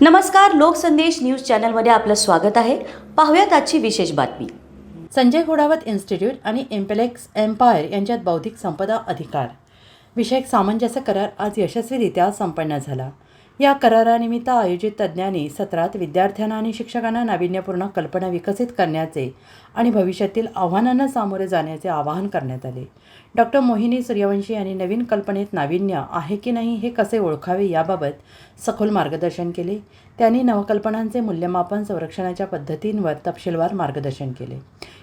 नमस्कार लोकसंदेश न्यूज चॅनलमध्ये आपलं स्वागत आहे. पाहूयात आजची विशेष बातमी. संजय घोडावत इन्स्टिट्यूट आणि एम्पेलेक्स एम्पायर यांच्यात बौद्धिक संपदा अधिकार. विषयक सामंजस्य करार आज यशस्वीरित्या संपन्न झाला. या करारानिमित्त आयोजित तज्ज्ञांनी सत्रात विद्यार्थ्यांना आणि शिक्षकांना नाविन्यपूर्ण कल्पना विकसित करण्याचे आणि भविष्यातील आव्हानांना सामोरे जाण्याचे आवाहन करण्यात आले. डॉक्टर मोहिनी सूर्यवंशी यांनी नवीन कल्पनेत नाविन्य आहे की नाही हे कसे ओळखावे याबाबत सखोल मार्गदर्शन केले. त्यांनी नवकल्पनांचे मूल्यमापन संरक्षणाच्या पद्धतींवर तपशीलवार मार्गदर्शन केले.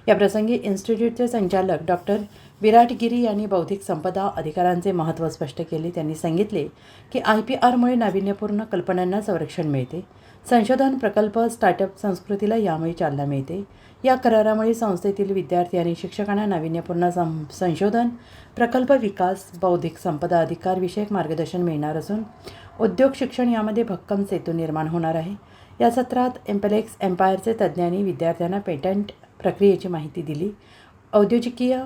याप्रसंगी इन्स्टिट्यूटचे संचालक डॉक्टर विराट गिरी यांनी बौद्धिक संपदा अधिकारांचे महत्त्व स्पष्ट केले. त्यांनी सांगितले की आय पी आरमुळे नाविन्यपूर्ण कल्पनांना संरक्षण मिळते. संशोधन प्रकल्प स्टार्टअप संस्कृतीला यामुळे चालना मिळते. या करारामुळे संस्थेतील विद्यार्थी आणि शिक्षकांना नाविन्यपूर्ण सं संशोधन प्रकल्प विकास बौद्धिक संपदा अधिकार विषयक मार्गदर्शन मिळणार असून उद्योग शिक्षण यामध्ये भक्कम सेतू निर्माण होणार आहे. या सत्रात एम्पेलेक्स एम्पायरचे तज्ज्ञांनी विद्यार्थ्यांना पेटंट प्रक्रियेची माहिती दिली. औद्योगिकीय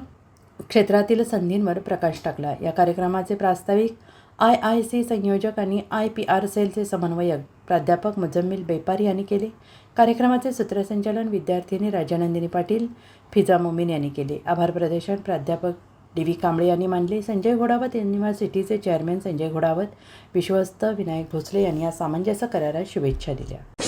क्षेत्रातील संधींवर प्रकाश टाकला. या कार्यक्रमाचे प्रास्ताविक आय आय सी संयोजक आणि आय पी आर सेलचे समन्वयक प्राध्यापक मुजम्मिल बेपारी यांनी केले. कार्यक्रमाचे सूत्रसंचालन विद्यार्थिनी राजानंदिनी पाटील फिजा मोमीन यांनी केले. आभार प्रदर्शन प्राध्यापक डी व्ही कांबळे यांनी मानले. संजय घोडावत युनिव्हर्सिटीचे चेअरमॅन संजय घोडावत विश्वस्त विनायक भोसले यांनी या सामंजस्य करारात शुभेच्छा दिल्या.